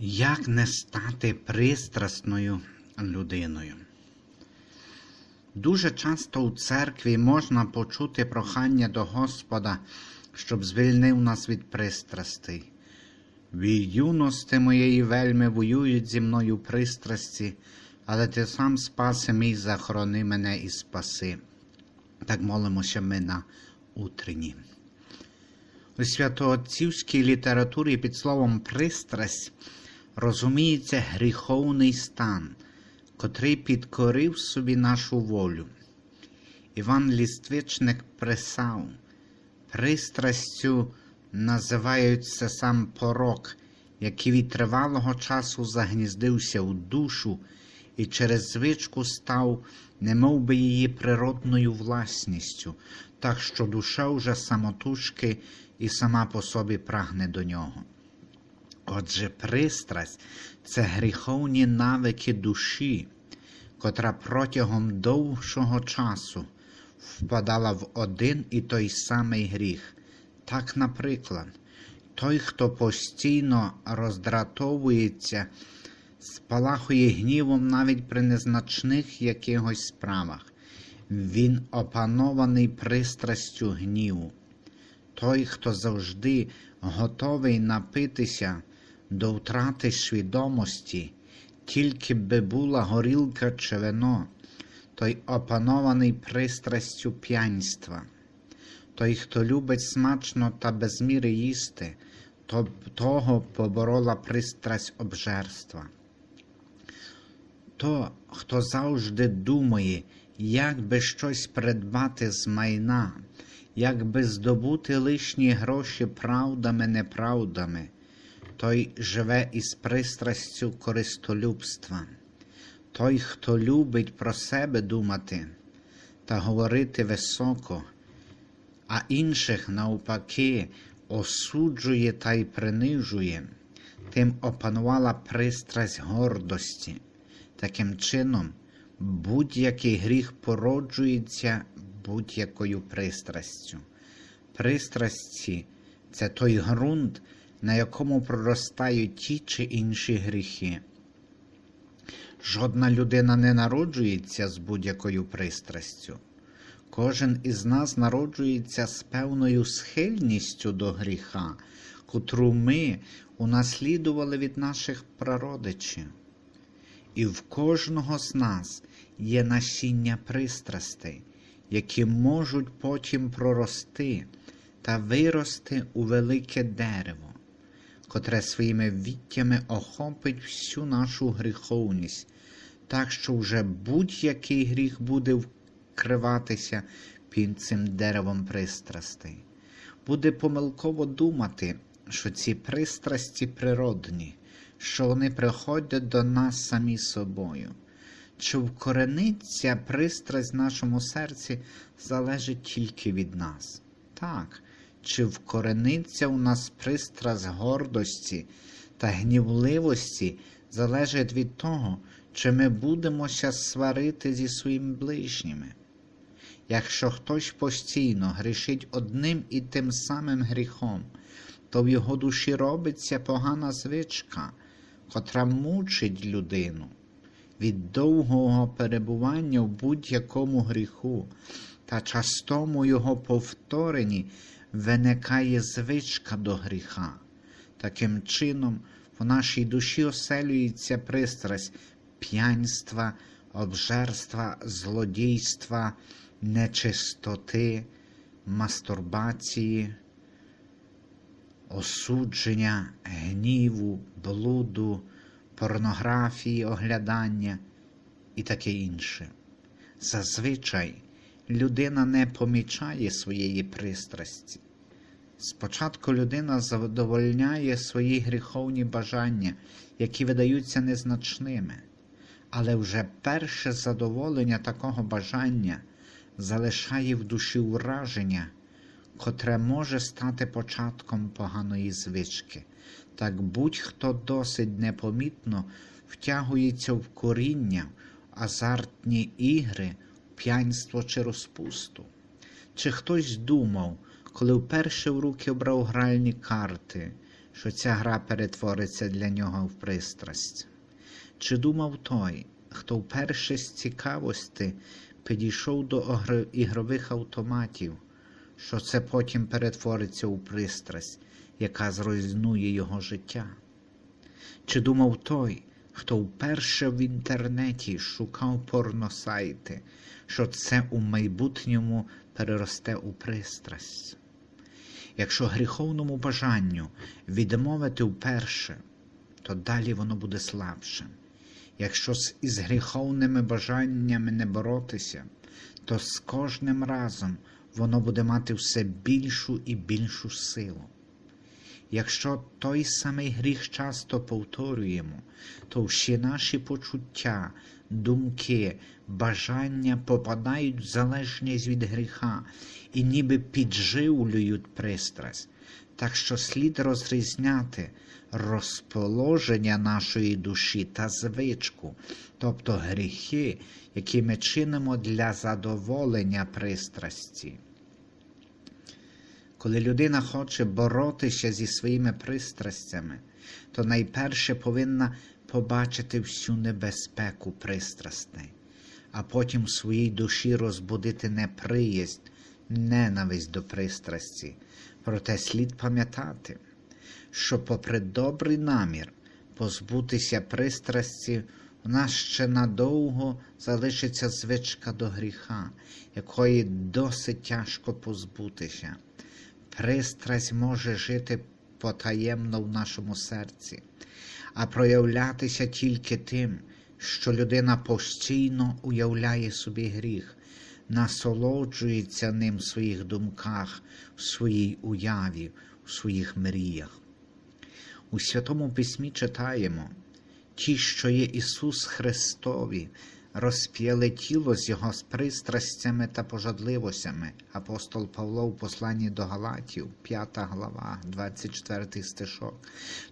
Як не стати пристрасною людиною? Дуже часто у церкві можна почути прохання до Господа, щоб звільнив нас від пристрастей. Від юності моєї вельми воюють зі мною пристрасті, але ти сам спаси мій, захорони мене і спаси. Так молимося ми на утренні. У святоотцівській літературі під словом пристрасть розуміється гріховний стан, котрий підкорив собі нашу волю. Іван Ліствичник писав, пристрастю називається сам порок, який від тривалого часу загніздився у душу і через звичку став, немов би її природною власністю, так що душа вже самотужки і сама по собі прагне до нього. Отже, пристрасть це гріховні навики душі, котра протягом довшого часу впадала в один і той самий гріх. Так, наприклад, той, хто постійно роздратовується, спалахує гнівом навіть при незначних якихось справах, він опанований пристрастю гніву. Той, хто завжди готовий напитися до втрати свідомості, тільки би була горілка чи вино, той опанований пристрастю п'янства. Той, хто любить смачно та без міри їсти, то, того поборола пристрасть обжерства. То, хто завжди думає, як би щось придбати з майна, як би здобути лишні гроші правдами, неправдами, той живе із пристрастю користолюбства. Той, хто любить про себе думати та говорити високо, а інших навпаки осуджує та й принижує, тим опанувала пристрасть гордості. Таким чином, будь-який гріх породжується будь-якою пристрастю. Пристрасті це той ґрунт, на якому проростають ті чи інші гріхи. Жодна людина не народжується з будь-якою пристрастю. Кожен із нас народжується з певною схильністю до гріха, котру ми унаслідували від наших прародичів. І в кожного з нас є насіння пристрастей, які можуть потім прорости та вирости у велике дерево, котре своїми віттями охопить всю нашу гріховність, так що вже будь-який гріх буде вкриватися під цим деревом пристрастей. Буде помилково думати, що ці пристрасті природні, що вони приходять до нас самі собою. Чи вкорениться пристрасть в нашому серці залежить тільки від нас. Так, чи вкорениться у нас пристрасть гордості та гнівливості залежить від того, чи ми будемося сварити зі своїми ближніми. Якщо хтось постійно грішить одним і тим самим гріхом, то в його душі робиться погана звичка, котра мучить людину. Від довгого перебування в будь-якому гріху та частому його повторенні виникає звичка до гріха. Таким чином, в нашій душі оселюється пристрасть п'янства, обжерства, злодійства, нечистоти, мастурбації, осудження, гніву, блуду, порнографії, оглядання і таке інше. Зазвичай людина не помічає своєї пристрасті. Спочатку людина задовольняє свої гріховні бажання, які видаються незначними, але вже перше задоволення такого бажання залишає в душі ураження, котре може стати початком поганої звички. Так будь-хто досить непомітно втягується в коріння, азартні ігри, п'янство чи розпусту. Чи хтось думав, коли вперше в руки брав гральні карти, що ця гра перетвориться для нього в пристрасть? Чи думав той, хто вперше з цікавості підійшов до ігрових автоматів, що це потім перетвориться у пристрасть, яка зруйнує його життя? Чи думав той, хто вперше в інтернеті шукав порносайти, що це у майбутньому переросте у пристрасть? Якщо гріховному бажанню відмовити вперше, то далі воно буде слабше. Якщо із гріховними бажаннями не боротися, то з кожним разом воно буде мати все більшу і більшу силу. Якщо той самий гріх часто повторюємо, то всі наші почуття, думки, бажання попадають в залежність від гріха і ніби підживлюють пристрасть. Так що слід розрізняти розположення нашої душі та звичку, тобто гріхи, які ми чинимо для задоволення пристрасті. Коли людина хоче боротися зі своїми пристрастями, то найперше повинна побачити всю небезпеку пристрастей, а потім в своїй душі розбудити неприязнь, ненависть до пристрасті. Проте слід пам'ятати, що, попри добрий намір позбутися пристрасті, у нас ще надовго залишиться звичка до гріха, якої досить тяжко позбутися. Пристрасть може жити потаємно в нашому серці, а проявлятися тільки тим, що людина постійно уявляє собі гріх, насолоджується ним в своїх думках, в своїй уяві, в своїх мріях. У Святому Письмі читаємо ті, що є Ісус Христові, розп'яли тіло з Його пристрастями та пожадливостями. Апостол Павло в посланні до Галатів, 5 глава, 24 стишок.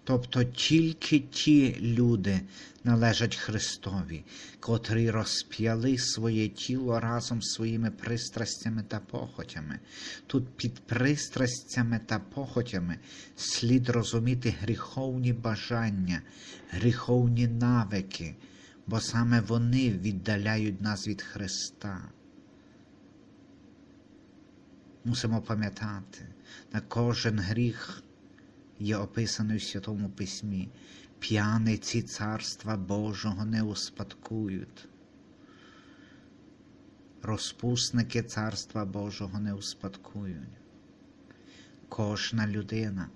Тобто тільки ті люди належать Христові, котрі розп'яли своє тіло разом з своїми пристрастями та похотями. Тут під пристрастями та похотями слід розуміти гріховні бажання, гріховні навики, бо саме вони віддаляють нас від Христа. Мусимо пам'ятати, на кожен гріх є описаний у Святому Письмі. П'яниці Царства Божого не успадкують. Розпусники Царства Божого не успадкують. Кожна людина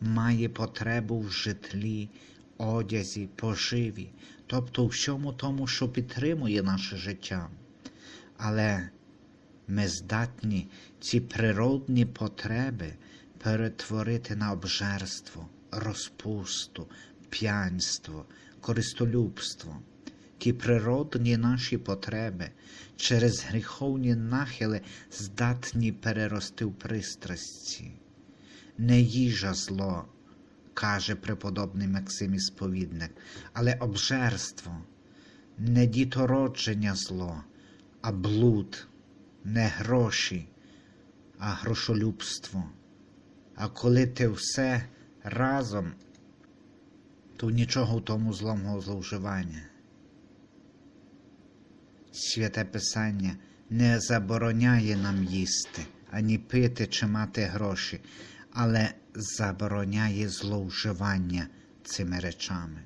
має потребу в житлі, одязі, поживі, тобто у всьому тому, що підтримує наше життя. Але ми здатні ці природні потреби перетворити на обжерство, розпусту, п'янство, користолюбство. Ті природні наші потреби через гріховні нахили здатні перерости в пристрасті. Не їжа зло, каже преподобний Максим Ісповідник, але обжерство, не дітородження зло, а блуд, не гроші, а грошолюбство. А коли ти все разом, то нічого в тому злому зловживання. Святе Писання не забороняє нам їсти, ані пити чи мати гроші, але забороняє зловживання цими речами.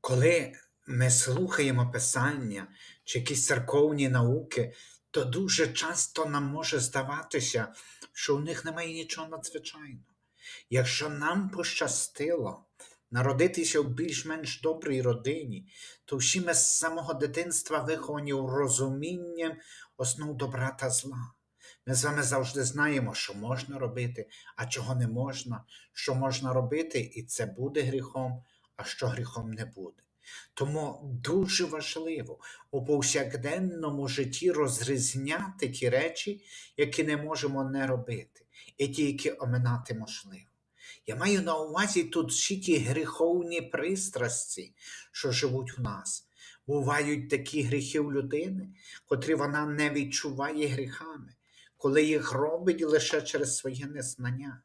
Коли ми слухаємо Писання чи якісь церковні науки, то дуже часто нам може здаватися, що у них немає нічого надзвичайного. Якщо нам пощастило народитися в більш-менш добрій родині, то всі ми з самого дитинства виховані розумінням основ добра та зла. Ми з вами завжди знаємо, що можна робити, а чого не можна, що можна робити, і це буде гріхом, а що гріхом не буде. Тому дуже важливо у повсякденному житті розрізняти ті речі, які не можемо не робити, і ті, які оминати можливо. Я маю на увазі тут всі ті гріховні пристрасті, що живуть в нас. Бувають такі гріхи в людини, котрі вона не відчуває гріхами, коли їх робить лише через своє незнання.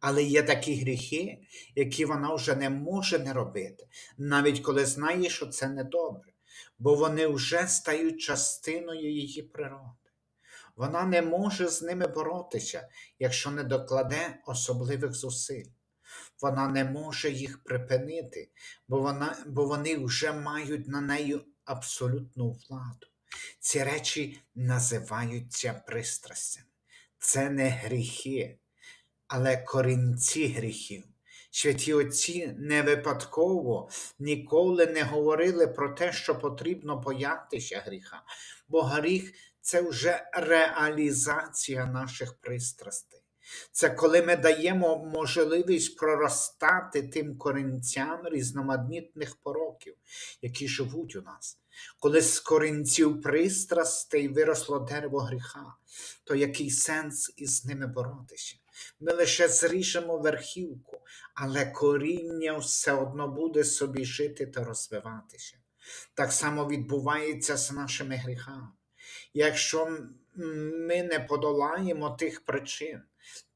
Але є такі гріхи, які вона вже не може не робити, навіть коли знає, що це недобре, бо вони вже стають частиною її природи. Вона не може з ними боротися, якщо не докладе особливих зусиль. Вона не може їх припинити, бо, вона, бо вони вже мають на неї абсолютну владу. Ці речі називаються пристрастями. Це не гріхи, але корінці гріхів. Святі отці не випадково ніколи не говорили про те, що потрібно боятися гріха, бо гріх це вже реалізація наших пристрастей. Це коли ми даємо можливість проростати тим корінцям різноманітних пороків, які живуть у нас. Коли з корінців пристрастей виросло дерево гріха, то який сенс із ними боротися? Ми лише зріжемо верхівку, але коріння все одно буде собі жити та розвиватися. Так само відбувається з нашими гріхами. Якщо ми не подолаємо тих причин,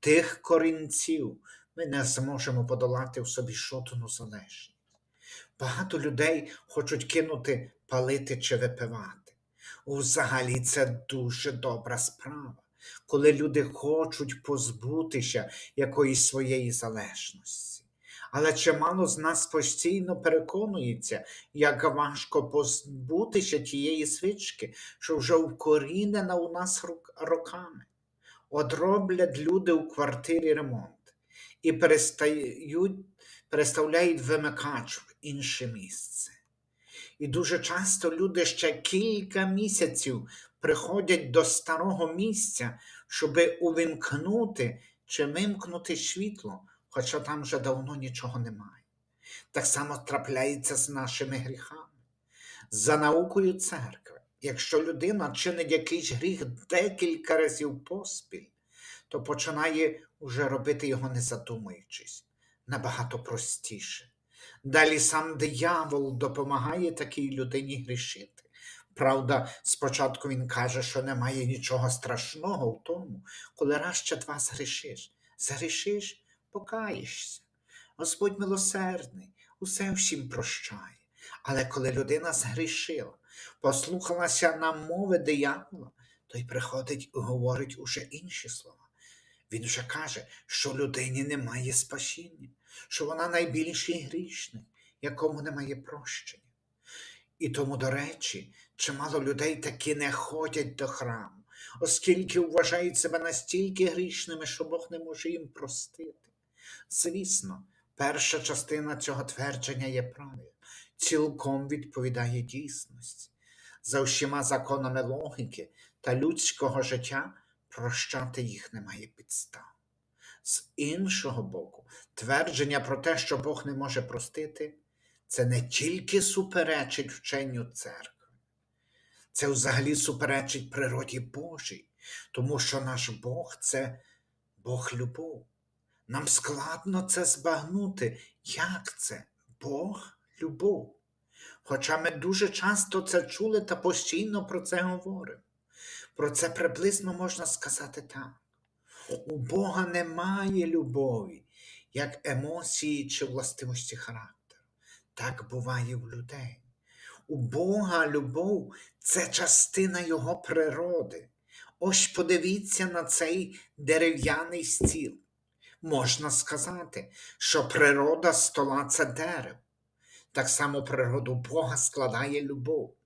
тих корінців, ми не зможемо подолати в собі жодну залежність. Багато людей хочуть кинути палити чи випивати. Взагалі це дуже добра справа, коли люди хочуть позбутися якоїсь своєї залежності. Але чимало з нас постійно переконується, як важко позбутися тієї свічки, що вже вкорінена у нас роками. От роблять люди у квартирі ремонт і перестають, переставляють вимикач в інше місце. І дуже часто люди ще кілька місяців приходять до старого місця, щоб увімкнути чи вимкнути світло, хоча там вже давно нічого немає. Так само трапляється з нашими гріхами. За наукою церкви, якщо людина чинить якийсь гріх декілька разів поспіль, то починає уже робити його не задумуючись, набагато простіше. Далі сам диявол допомагає такій людині грішити. Правда, спочатку він каже, що немає нічого страшного в тому, коли раз чи два згрішиш. Згрішиш, покаєшся. Господь милосердний, усе всім прощає. Але коли людина згрішила, послухалася на мови диявола, то й приходить і говорить уже інші слова. Він вже каже, що людині немає спасіння, що вона найбільший грішник, якому немає прощення. І тому, до речі, чимало людей таки не ходять до храму, оскільки вважають себе настільки грішними, що Бог не може їм простити. Звісно, перша частина цього твердження є правильна, цілком відповідає дійсності. За всіма законами логіки та людського життя прощати їх немає підстав. З іншого боку, твердження про те, що Бог не може простити, це не тільки суперечить вченню церкви, це взагалі суперечить природі Божій, тому що наш Бог це Бог любов. Нам складно це збагнути. Як це? Бог любов. Хоча ми дуже часто це чули та постійно про це говоримо. Про це приблизно можна сказати так. У Бога немає любові, як емоції чи властивості характеру. Так буває в людей. У Бога любов це частина Його природи. Ось подивіться на цей дерев'яний стіл. Можна сказати, що природа стола це дерево. Так само природу Бога складає любов.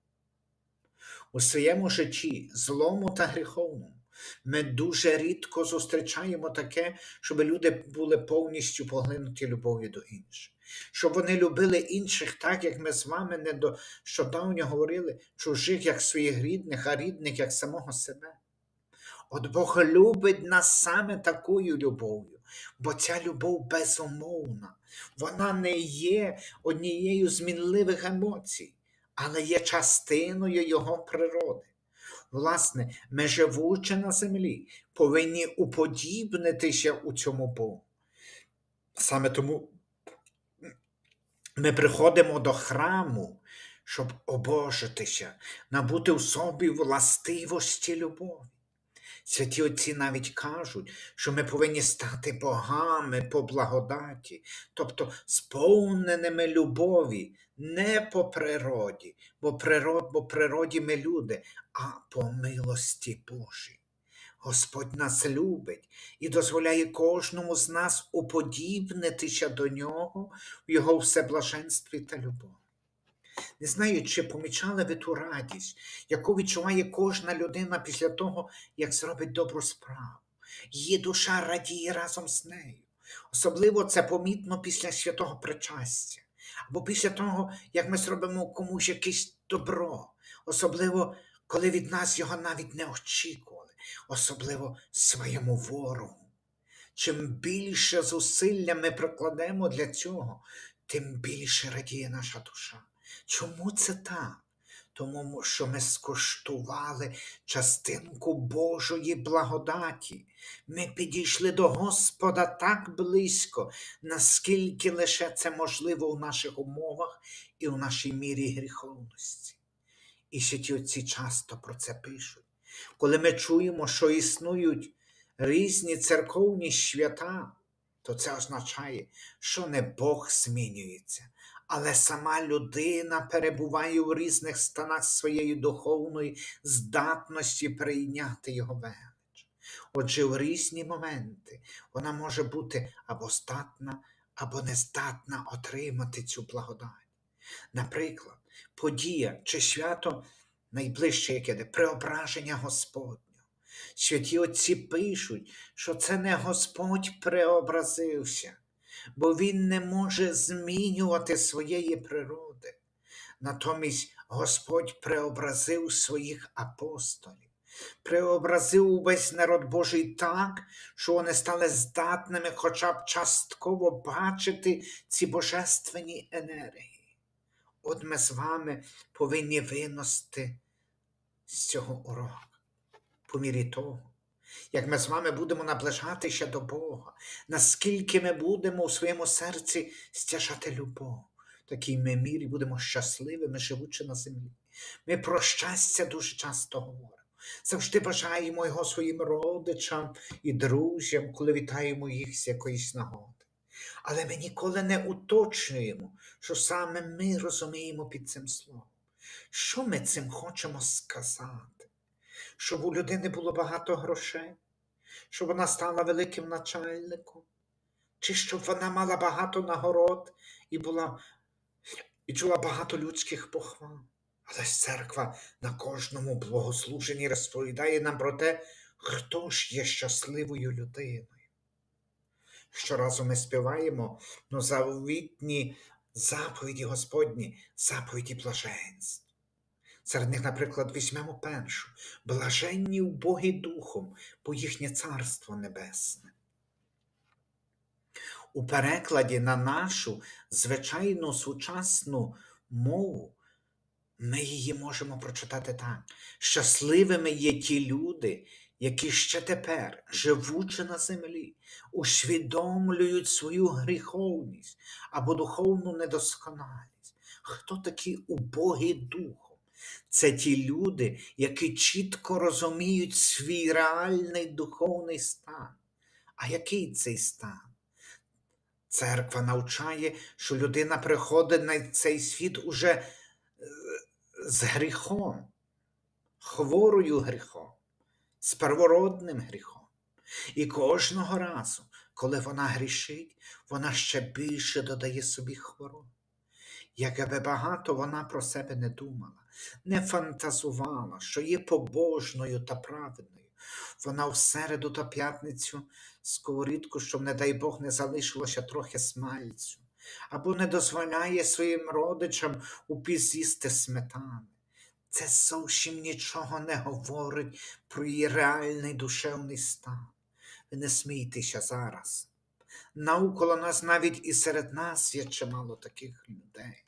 У своєму житті, злому та гріховному, ми дуже рідко зустрічаємо таке, щоб люди були повністю поглинуті любов'ю до інших, щоб вони любили інших так, як ми з вами не нещодавно говорили, чужих як своїх рідних, а рідних як самого себе. От Бог любить нас саме такою любов'ю, бо ця любов безумовна, вона не є однією з мінливих емоцій, але є частиною Його природи. Власне, ми, живучи на землі, повинні уподібнитися у цьому Богу. Саме тому ми приходимо до храму, щоб обожитися, набути в собі властивості любові. Святі отці навіть кажуть, що ми повинні стати богами по благодаті, тобто сповненими любові, не по природі, бо природ, бо природі ми люди, а по милості Божій. Господь нас любить і дозволяє кожному з нас уподібнитися до нього в його всеблаженстві та любові. Не знаю, чи помічали ви ту радість, яку відчуває кожна людина після того, як зробить добру справу. Її душа радіє разом з нею. Особливо це помітно після святого причастя, або після того, як ми зробимо комусь якесь добро, особливо коли від нас його навіть не очікували, особливо своєму ворогу. Чим більше зусилля ми прикладемо для цього, тим більше радіє наша душа. Чому це так? Тому що ми скуштували частинку Божої благодаті. Ми підійшли до Господа так близько, наскільки лише це можливо у наших умовах і у нашій мірі гріховності. І святі отці часто про це пишуть. Коли ми чуємо, що існують різні церковні свята, то це означає, що не Бог змінюється, але сама людина перебуває у різних станах своєї духовної здатності прийняти його велич. Отже, в різні моменти вона може бути або здатна, або не здатна отримати цю благодать. Наприклад, подія чи свято найближче яке де преображення Господнього. Святі отці пишуть, що це не Господь преобразився, бо Він не може змінювати своєї природи. Натомість Господь преобразив своїх апостолів, преобразив увесь народ Божий так, що вони стали здатними хоча б частково бачити ці божественні енергії. От ми з вами повинні виносити з цього уроку по мірі того, як ми з вами будемо наближатися до Бога, наскільки ми будемо у своєму серці стяжати любов, в такій ми мірі будемо щасливими, живучи на землі. Ми про щастя дуже часто говоримо. Завжди бажаємо його своїм родичам і друзям, коли вітаємо їх з якоїсь нагоди. Але ми ніколи не уточнюємо, що саме ми розуміємо під цим словом. Що ми цим хочемо сказати? Щоб у людини було багато грошей, щоб вона стала великим начальником, чи щоб вона мала багато нагород і була і чула багато людських похвал. Але ж церква на кожному богослуженні розповідає нам про те, хто ж є щасливою людиною. Щоразу ми співаємо ну, завітні заповіді Господні, заповіді блаженств. Серед них, наприклад, візьмемо першу блаженні убогі духом, бо їхнє царство небесне. У перекладі на нашу звичайну сучасну мову ми її можемо прочитати так. Щасливими є ті люди, які ще тепер, живучи на землі, усвідомлюють свою гріховність або духовну недосконалість. Хто такі убогі духом? Це ті люди, які чітко розуміють свій реальний духовний стан. А який цей стан? Церква навчає, що людина приходить на цей світ уже е, з гріхом, хворою гріхом, з первородним гріхом. І кожного разу, коли вона грішить, вона ще більше додає собі хвороб. Якби багато вона про себе не думала, не фантазувала, що є побожною та праведною. Вона в середу та п'ятницю сковорідку, щоб, не дай Бог, не залишилося трохи смальцю, або не дозволяє своїм родичам упіз'їсти сметани. Це зовсім нічого не говорить про її реальний душевний стан. Ви не смійтеся зараз. Навколо нас навіть і серед нас є чимало таких людей.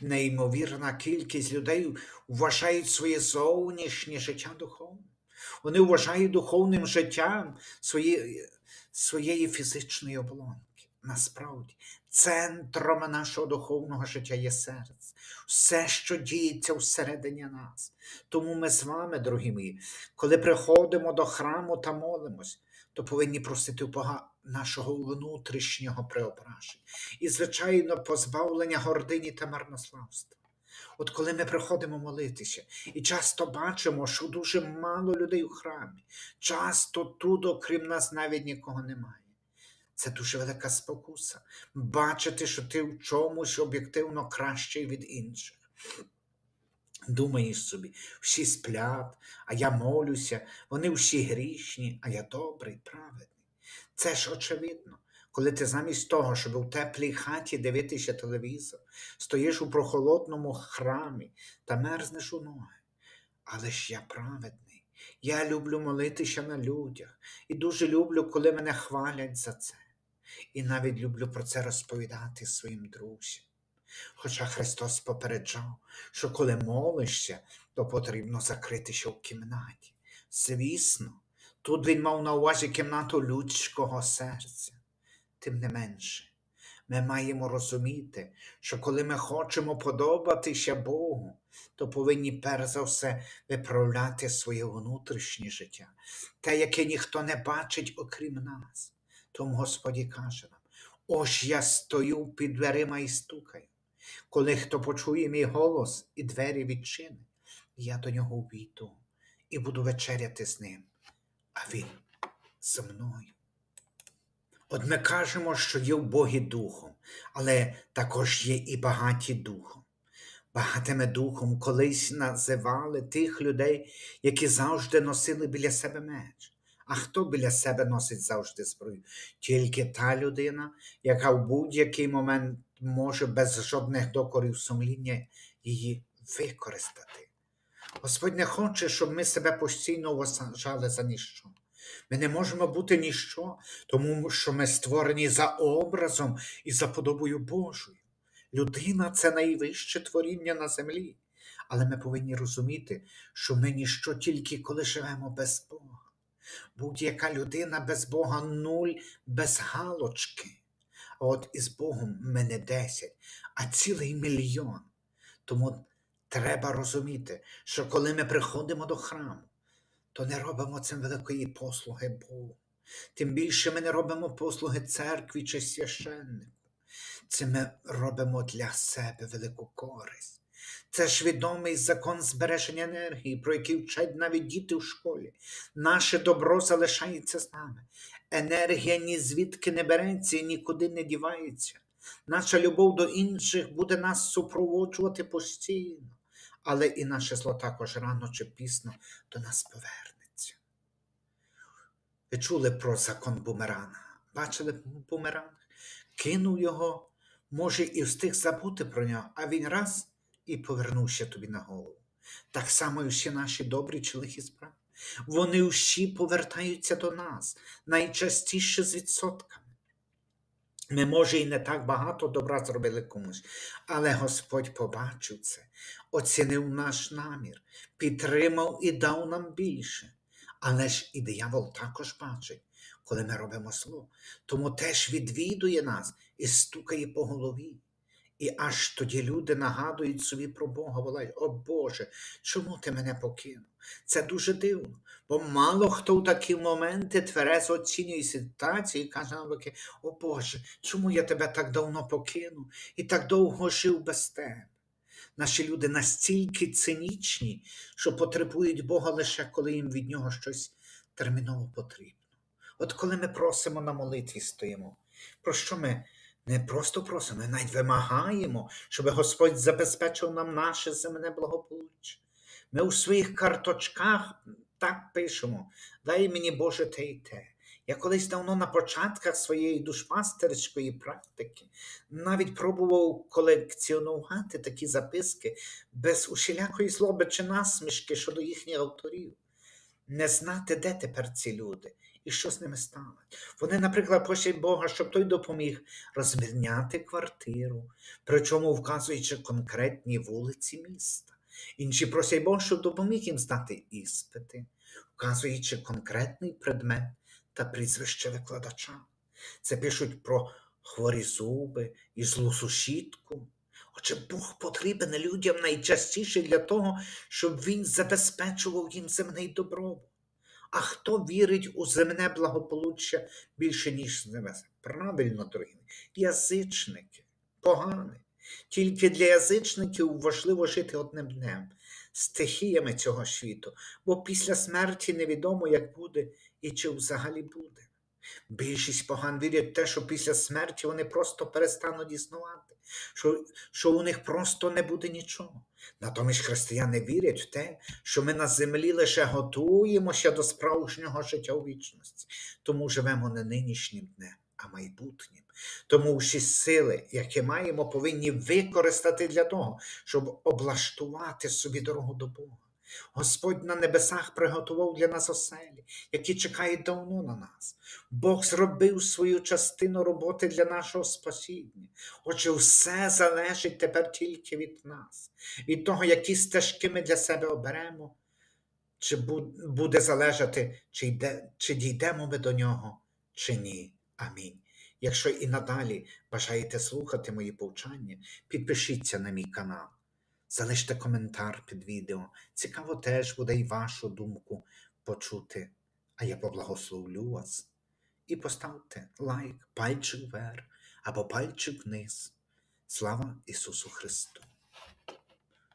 Неймовірна кількість людей вважають своє зовнішнє життя духовним. Вони вважають духовним життям своєї, своєї фізичної оболонки. насправді центром нашого духовного життя є серце, все, що діється всередині нас. Тому ми з вами, дорогі мої, коли приходимо до храму та молимось, то повинні просити Бога нашого внутрішнього преображення і, звичайно, позбавлення гордині та марнославства. От коли ми приходимо молитися і часто бачимо, що дуже мало людей у храмі, часто тут, окрім нас, навіть нікого немає. Це дуже велика спокуса. Бачити, що ти в чомусь об'єктивно кращий від інших. Думаєш собі, всі сплять, а я молюся, вони всі грішні, а я добрий, праведний. Це ж очевидно. Коли ти замість того, щоб у теплій хаті дивитися телевізор, стоїш у прохолодному храмі та мерзнеш у ноги. Але ж я праведний. Я люблю молитися на людях і дуже люблю, коли мене хвалять за це. І навіть люблю про це розповідати своїм друзям. Хоча Христос попереджав, що коли молишся, то потрібно закритися в кімнаті. Звісно, тут він мав на увазі кімнату людського серця. Тим не менше, ми маємо розуміти, що коли ми хочемо подобатися Богу, то повинні перш за все виправляти своє внутрішнє життя, те, яке ніхто не бачить, окрім нас. Тому Господі каже нам: ось я стою під дверима і стукаю. Коли хто почує мій голос і двері відчинить, я до нього увійду і буду вечеряти з ним, він зі мною. Ми кажемо, що є в Богі духом, але також є і багаті духом. Багатими духом колись називали тих людей, які завжди носили біля себе меч. А хто біля себе носить завжди зброю? Тільки та людина, яка в будь-який момент може без жодних докорів сумління її використати. Господь не хоче, щоб ми себе постійно вважали за ніщо. Ми не можемо бути ніщо, тому що ми створені за образом і за подобою Божою. Людина це найвище творіння на землі. Але ми повинні розуміти, що ми ніщо тільки коли живемо без Бога. Будь-яка людина без Бога нуль без галочки. А от із Богом ми не десять, а цілий мільйон. Тому треба розуміти, що коли ми приходимо до храму, то не робимо цим великої послуги Богу. Тим більше ми не робимо послуги церкві чи священнику. Це ми робимо для себе велику користь. Це ж відомий закон збереження енергії, про який вчать навіть діти в школі. Наше добро залишається з нами. Енергія ні звідки не береться і нікуди не дівається. Наша любов до інших буде нас супроводжувати постійно, але і наше зло також рано чи пізно до нас повернеться. Ви чули про закон бумеранга? Бачили бумеранг? Кинув його, може, і встиг забути про нього, а він раз і повернувся тобі на голову. Так само і всі наші добрі чи лихі справи. Вони всі повертаються до нас, найчастіше з відсотками. Ми, може, і не так багато добра зробили комусь, але Господь побачив це, оцінив наш намір, підтримав і дав нам більше. Але ж і диявол також бачить, коли ми робимо зло, тому теж відвідує нас і стукає по голові. І аж тоді люди нагадують собі про Бога, волають, о Боже, чому ти мене покинув? Це дуже дивно, бо мало хто в такі моменти тверезо оцінює ситуацію і каже навпаки, о Боже, чому я тебе так давно покинув і так довго жив без тебе? Наші люди настільки цинічні, що потребують Бога лише коли їм від нього щось терміново потрібно. От коли ми просимо на молитві стоїмо, про що ми не просто просимо, ми навіть вимагаємо, щоб Господь забезпечив нам наше земне благополуччя. Ми у своїх карточках так пишемо: дай мені Боже те й те. Я колись давно на початках своєї душпастерської практики навіть пробував колекціонувати такі записки без усілякої злоби чи насмішки щодо їхніх авторів. Не знати, де тепер ці люди і що з ними сталося. Вони, наприклад, просять Бога, щоб той допоміг розмірняти квартиру, причому вказуючи конкретні вулиці міста. Інші просять Бога, щоб допоміг їм здати іспити, вказуючи конкретний предмет та прізвище викладача. Це пишуть про хворі зуби і злу сусідку. Отже, Бог потрібен людям найчастіше для того, щоб Він забезпечував їм земний добробут. А хто вірить у земне благополуччя більше, ніж земне? Правильно, дорогі, язичники, погане. Тільки для язичників важливо жити одним днем, стихіями цього світу, бо після смерті невідомо, як буде і чи взагалі буде. Більшість поган вірять в те, що після смерті вони просто перестануть існувати, що, що у них просто не буде нічого. Натомість християни вірять в те, що ми на землі лише готуємося до справжнього життя у вічності, тому живемо не нинішнім днем, а майбутнім. Тому всі сили, які маємо, повинні використати для того, щоб облаштувати собі дорогу до Бога. Господь на небесах приготував для нас оселі, які чекають давно на нас. Бог зробив свою частину роботи для нашого спасіння. Отже, все залежить тепер тільки від нас, від того, які стежки ми для себе оберемо, чи буде залежати, чи, йде, чи дійдемо ми до нього, чи ні. Амінь. Якщо і надалі бажаєте слухати мої повчання, підпишіться на мій канал. Залиште коментар під відео. Цікаво теж буде і вашу думку почути. А я поблагословлю вас. І поставте лайк, пальчик вверх або пальчик вниз. Слава Ісусу Христу!